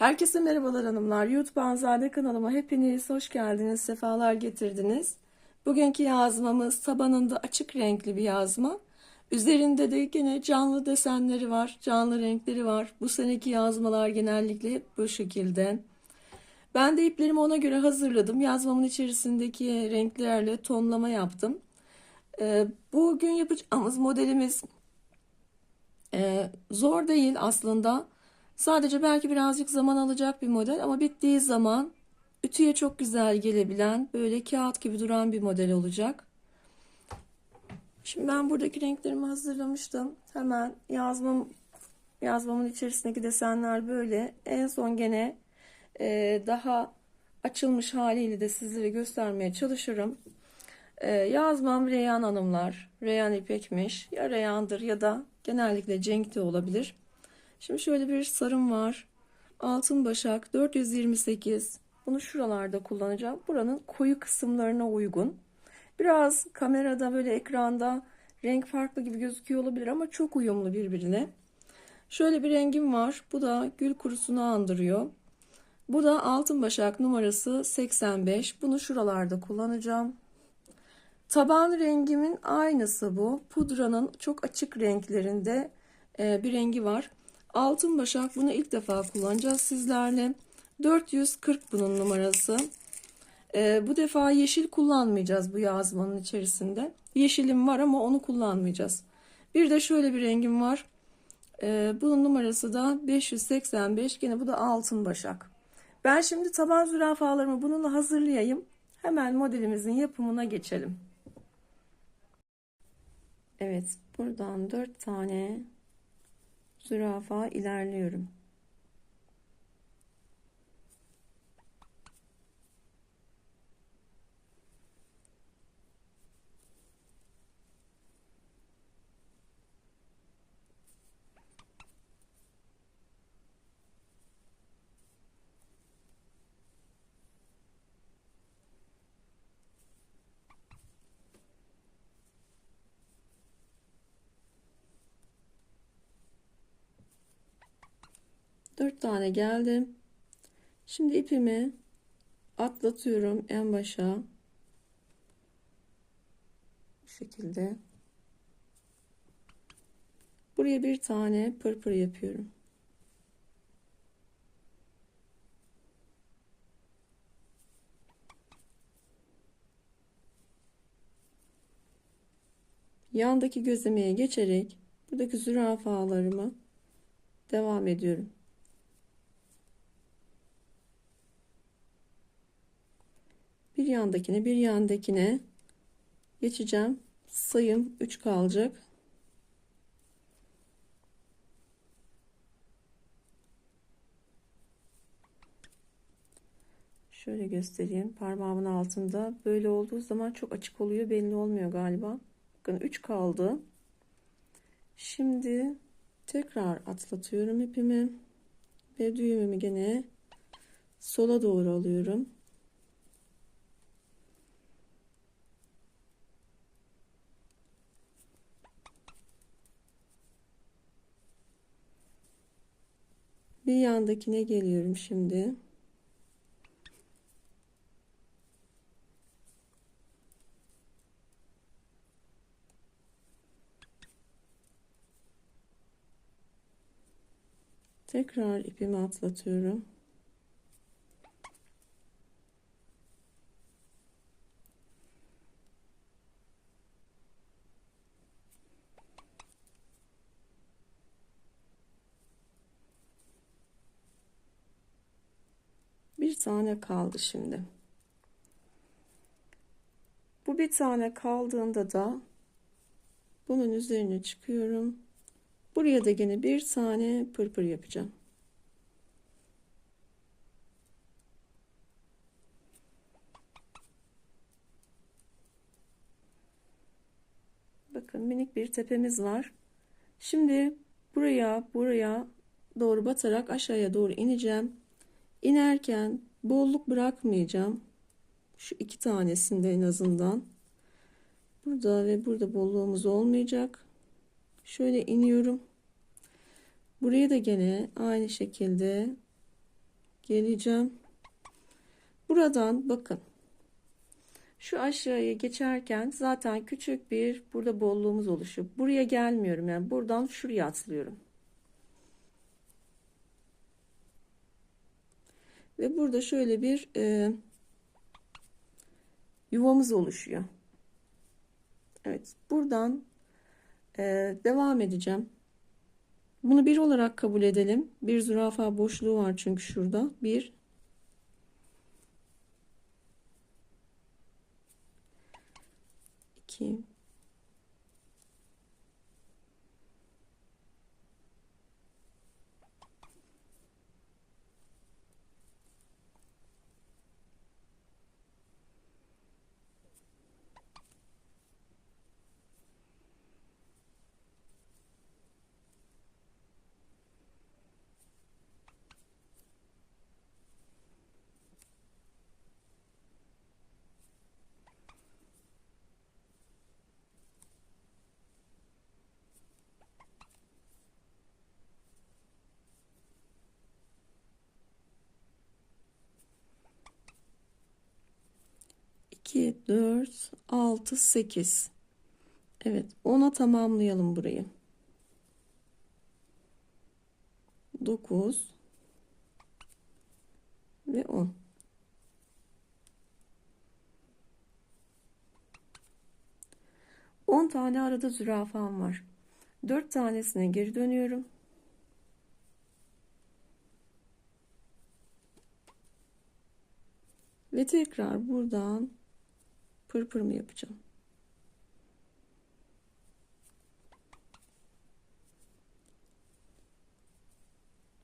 Herkese merhabalar hanımlar. YouTube Anzade kanalıma hepiniz hoş geldiniz, sefalar getirdiniz. Bugünkü yazmamız tabanında açık renkli bir yazma. Üzerinde de yine canlı desenleri var, canlı renkleri var. Bu seneki yazmalar genellikle hep bu şekilde. Ben de iplerimi ona göre hazırladım. Yazmamın içerisindeki renklerle tonlama yaptım. Ee, bugün yapacağımız modelimiz e, zor değil aslında. Sadece belki birazcık zaman alacak bir model ama bittiği zaman ütüye çok güzel gelebilen böyle kağıt gibi duran bir model olacak. Şimdi ben buradaki renklerimi hazırlamıştım. Hemen yazmam yazmamın içerisindeki desenler böyle. En son gene e, daha açılmış haliyle de sizlere göstermeye çalışırım. E, yazmam Reyhan Hanımlar. Reyhan ipekmiş. Ya Reyhan'dır ya da genellikle Cenk de olabilir. Şimdi şöyle bir sarım var. Altın başak 428. Bunu şuralarda kullanacağım. Buranın koyu kısımlarına uygun. Biraz kamerada böyle ekranda renk farklı gibi gözüküyor olabilir ama çok uyumlu birbirine. Şöyle bir rengim var. Bu da gül kurusunu andırıyor. Bu da altın başak numarası 85. Bunu şuralarda kullanacağım. Taban rengimin aynısı bu. Pudranın çok açık renklerinde e, bir rengi var. Altın başak bunu ilk defa kullanacağız sizlerle. 440 bunun numarası. Ee, bu defa yeşil kullanmayacağız bu yazmanın içerisinde. Yeşilim var ama onu kullanmayacağız. Bir de şöyle bir rengim var. Ee, bunun numarası da 585. Gene bu da altın başak. Ben şimdi taban zürafalarımı bununla hazırlayayım. Hemen modelimizin yapımına geçelim. Evet buradan 4 tane zürafa ilerliyorum. Dört tane geldim. Şimdi ipimi atlatıyorum en başa. Bu şekilde. Buraya bir tane pırpır yapıyorum. Yandaki gözlemeye geçerek buradaki zürafalarımı devam ediyorum. Bir yandakine bir yandakine geçeceğim. Sayım 3 kalacak. Şöyle göstereyim. Parmağımın altında böyle olduğu zaman çok açık oluyor. Belli olmuyor galiba. Bakın 3 kaldı. Şimdi tekrar atlatıyorum ipimi ve düğümümü gene sola doğru alıyorum. Bir yandakine geliyorum şimdi. Tekrar ipimi atlatıyorum. Bir tane kaldı şimdi. Bu bir tane kaldığında da bunun üzerine çıkıyorum. Buraya da yine bir tane pırpır yapacağım. Bakın minik bir tepemiz var. Şimdi buraya buraya doğru batarak aşağıya doğru ineceğim. İnerken bolluk bırakmayacağım. Şu iki tanesinde en azından. Burada ve burada bolluğumuz olmayacak. Şöyle iniyorum. Buraya da gene aynı şekilde geleceğim. Buradan bakın. Şu aşağıya geçerken zaten küçük bir burada bolluğumuz oluşuyor. Buraya gelmiyorum yani buradan şuraya atlıyorum. Ve burada şöyle bir e, yuvamız oluşuyor. Evet buradan e, devam edeceğim. Bunu bir olarak kabul edelim. Bir zürafa boşluğu var çünkü şurada. Bir. iki. İki, dört, altı, sekiz. Evet, ona tamamlayalım burayı. Dokuz ve on. On tane arada zürafam var. Dört tanesine geri dönüyorum. Ve tekrar buradan pırpır mı yapacağım?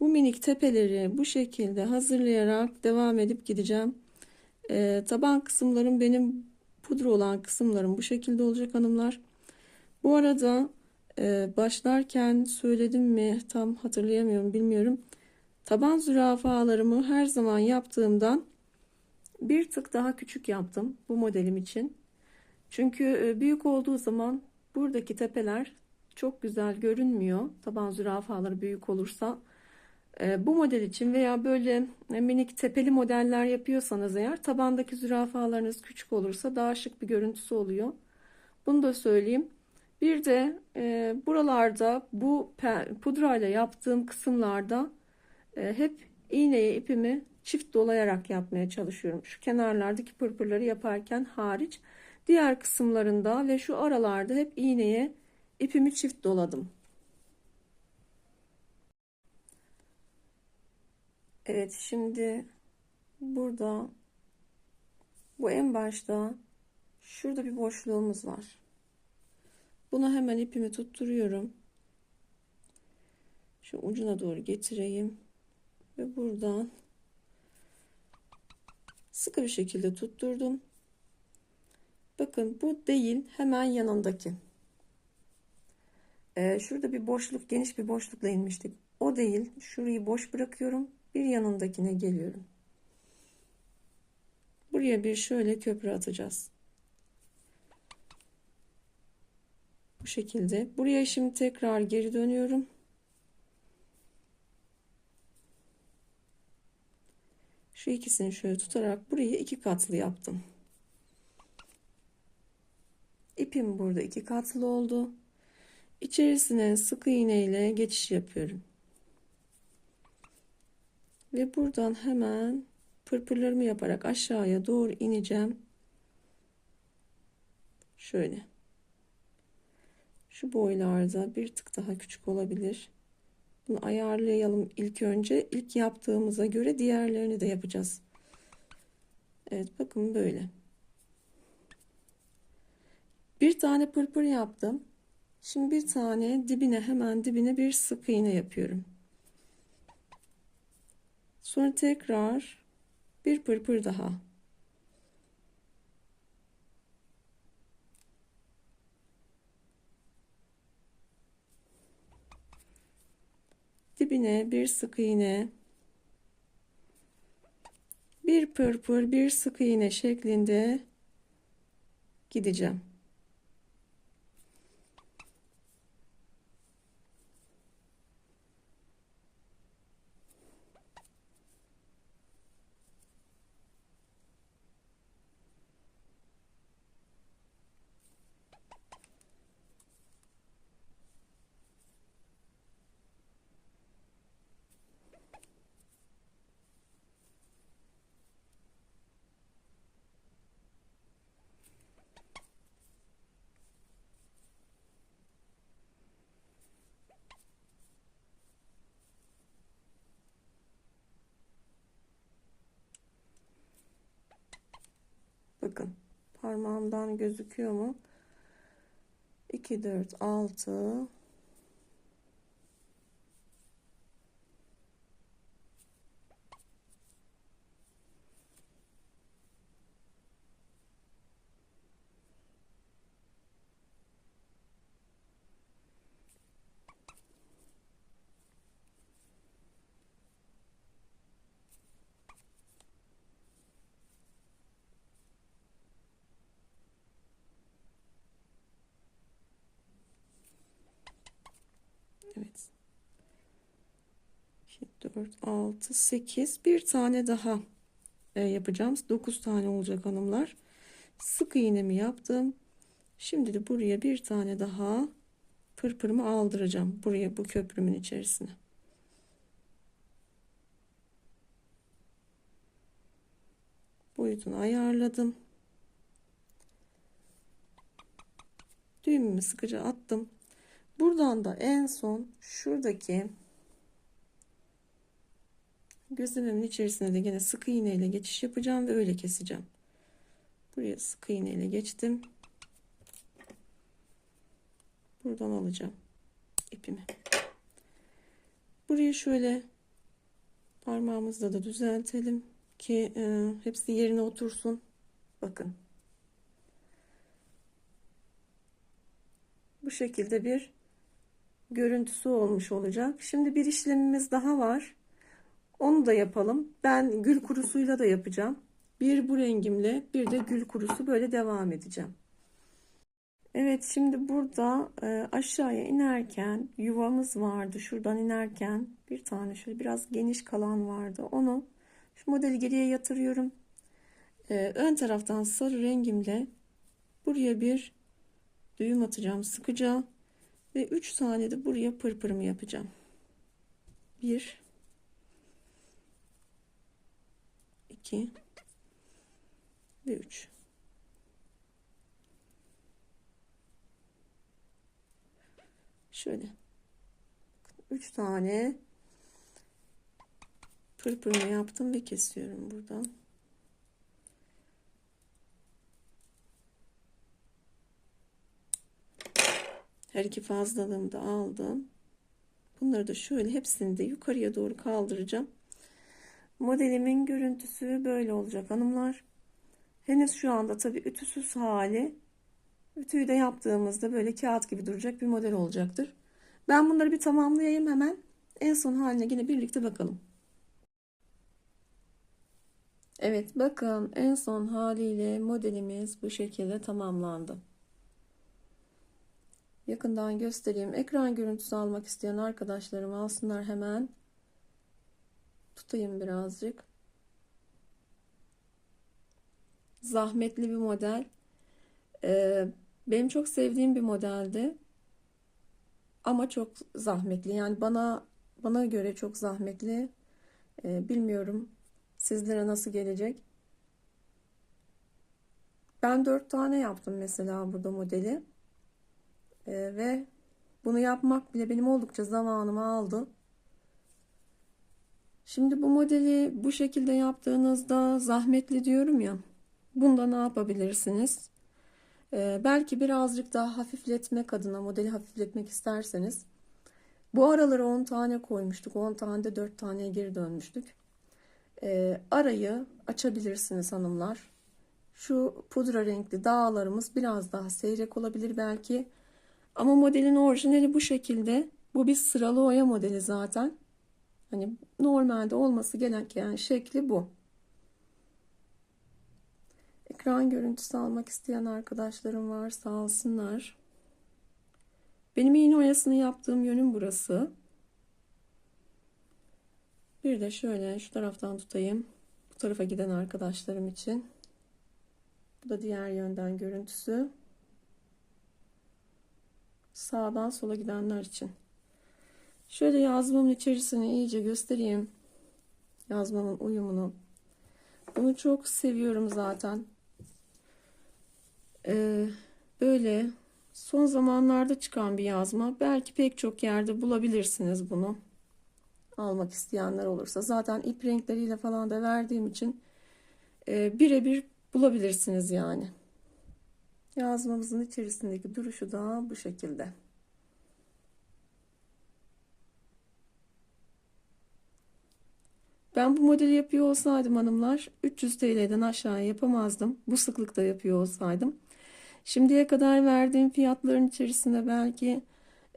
Bu minik tepeleri bu şekilde hazırlayarak devam edip gideceğim. Ee, taban kısımlarım benim pudra olan kısımlarım bu şekilde olacak hanımlar. Bu arada e, başlarken söyledim mi tam hatırlayamıyorum bilmiyorum. Taban zürafalarımı her zaman yaptığımdan bir tık daha küçük yaptım bu modelim için. Çünkü e, büyük olduğu zaman buradaki tepeler çok güzel görünmüyor. Taban zürafaları büyük olursa. E, bu model için veya böyle minik tepeli modeller yapıyorsanız eğer tabandaki zürafalarınız küçük olursa daha şık bir görüntüsü oluyor. Bunu da söyleyeyim. Bir de e, buralarda bu pudrayla yaptığım kısımlarda e, hep iğneye ipimi çift dolayarak yapmaya çalışıyorum. Şu kenarlardaki pırpırları yaparken hariç diğer kısımlarında ve şu aralarda hep iğneye ipimi çift doladım. Evet şimdi burada bu en başta şurada bir boşluğumuz var. Buna hemen ipimi tutturuyorum. Şu ucuna doğru getireyim ve buradan sıkı bir şekilde tutturdum. Bakın bu değil hemen yanındaki. Ee, şurada bir boşluk geniş bir boşlukla inmiştik. O değil şurayı boş bırakıyorum. Bir yanındakine geliyorum. Buraya bir şöyle köprü atacağız. Bu şekilde. Buraya şimdi tekrar geri dönüyorum. Şu ikisini şöyle tutarak burayı iki katlı yaptım. İpim burada iki katlı oldu. İçerisine sık iğne ile geçiş yapıyorum. Ve buradan hemen pırpırlarımı yaparak aşağıya doğru ineceğim. Şöyle. Şu boylarda bir tık daha küçük olabilir. Bunu ayarlayalım ilk önce. İlk yaptığımıza göre diğerlerini de yapacağız. Evet bakın böyle. Bir tane pırpır yaptım. Şimdi bir tane dibine hemen dibine bir sık iğne yapıyorum. Sonra tekrar bir pırpır daha. Dibine bir sık iğne bir pırpır bir sık iğne şeklinde gideceğim. Bakın parmağımdan gözüküyor mu? 2, 4, 6, Evet. 2, 4, 6, 8. Bir tane daha e, yapacağım. 9 tane olacak hanımlar. Sık iğnemi yaptım. Şimdi de buraya bir tane daha pırpırımı aldıracağım. Buraya bu köprümün içerisine. Boyutunu ayarladım. Düğümümü sıkıca attım. Buradan da en son şuradaki gözlememin içerisine de yine sık iğne ile geçiş yapacağım ve öyle keseceğim. Buraya sık iğne ile geçtim. Buradan alacağım ipimi. Burayı şöyle parmağımızla da düzeltelim ki e, hepsi yerine otursun. Bakın. Bu şekilde bir görüntüsü olmuş olacak. Şimdi bir işlemimiz daha var. Onu da yapalım. Ben gül kurusuyla da yapacağım. Bir bu rengimle bir de gül kurusu böyle devam edeceğim. Evet şimdi burada e, aşağıya inerken yuvamız vardı. Şuradan inerken bir tane şöyle biraz geniş kalan vardı. Onu şu modeli geriye yatırıyorum. E, ön taraftan sarı rengimle buraya bir düğüm atacağım sıkıca ve 3 tane de buraya pırpırımı yapacağım. 1 2 ve 3 şöyle. 3 tane pırpırımı yaptım ve kesiyorum buradan her iki fazlalığımı da aldım bunları da şöyle hepsini de yukarıya doğru kaldıracağım modelimin görüntüsü böyle olacak hanımlar henüz şu anda tabi ütüsüz hali Ütüyü de yaptığımızda böyle kağıt gibi duracak bir model olacaktır. Ben bunları bir tamamlayayım hemen. En son haline yine birlikte bakalım. Evet bakın en son haliyle modelimiz bu şekilde tamamlandı. Yakından göstereyim. Ekran görüntüsü almak isteyen arkadaşlarım alsınlar hemen. Tutayım birazcık. Zahmetli bir model. Ee, benim çok sevdiğim bir modeldi. Ama çok zahmetli. Yani bana bana göre çok zahmetli. Ee, bilmiyorum sizlere nasıl gelecek. Ben dört tane yaptım mesela burada modeli. Ee, ve bunu yapmak bile benim oldukça zamanımı aldı. Şimdi bu modeli bu şekilde yaptığınızda zahmetli diyorum ya. Bunda ne yapabilirsiniz? Ee, belki birazcık daha hafifletmek adına modeli hafifletmek isterseniz bu araları 10 tane koymuştuk. 10 tane de 4 taneye geri dönmüştük. Ee, arayı açabilirsiniz hanımlar. Şu pudra renkli dağlarımız biraz daha seyrek olabilir belki. Ama modelin orijinali bu şekilde. Bu bir sıralı oya modeli zaten. Hani normalde olması gereken şekli bu. Ekran görüntüsü almak isteyen arkadaşlarım varsa alsınlar. Benim iğne oyasını yaptığım yönüm burası. Bir de şöyle şu taraftan tutayım. Bu tarafa giden arkadaşlarım için. Bu da diğer yönden görüntüsü. Sağdan sola gidenler için. Şöyle yazmamın içerisini iyice göstereyim. Yazmamın uyumunu. Bunu çok seviyorum zaten. Ee, böyle son zamanlarda çıkan bir yazma. Belki pek çok yerde bulabilirsiniz bunu. Almak isteyenler olursa. Zaten ip renkleriyle falan da verdiğim için e, birebir bulabilirsiniz yani. Yazmamızın içerisindeki duruşu da bu şekilde. Ben bu modeli yapıyor olsaydım hanımlar 300 TL'den aşağı yapamazdım. Bu sıklıkta yapıyor olsaydım. Şimdiye kadar verdiğim fiyatların içerisinde belki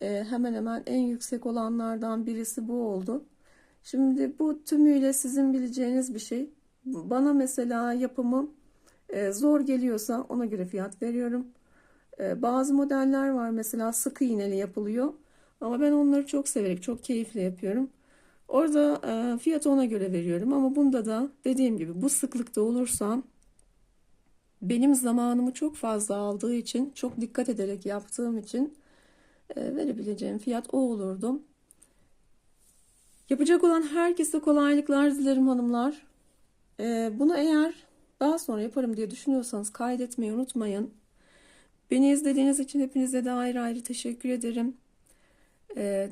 e, hemen hemen en yüksek olanlardan birisi bu oldu. Şimdi bu tümüyle sizin bileceğiniz bir şey. Bana mesela yapımı e, zor geliyorsa ona göre fiyat veriyorum. E, bazı modeller var mesela sıkı iğneli yapılıyor. Ama ben onları çok severek, çok keyifle yapıyorum. Orada e, fiyatı ona göre veriyorum. Ama bunda da dediğim gibi bu sıklıkta olursa benim zamanımı çok fazla aldığı için, çok dikkat ederek yaptığım için e, verebileceğim fiyat o olurdu. Yapacak olan herkese kolaylıklar dilerim hanımlar. E, bunu eğer daha sonra yaparım diye düşünüyorsanız kaydetmeyi unutmayın. Beni izlediğiniz için hepinize de ayrı ayrı teşekkür ederim. E,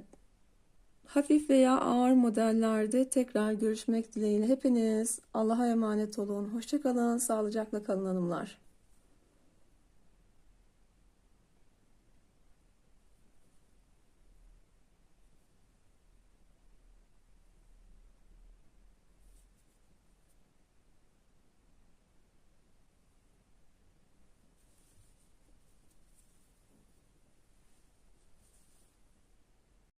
hafif veya ağır modellerde tekrar görüşmek dileğiyle hepiniz Allah'a emanet olun. Hoşçakalın, sağlıcakla kalın hanımlar.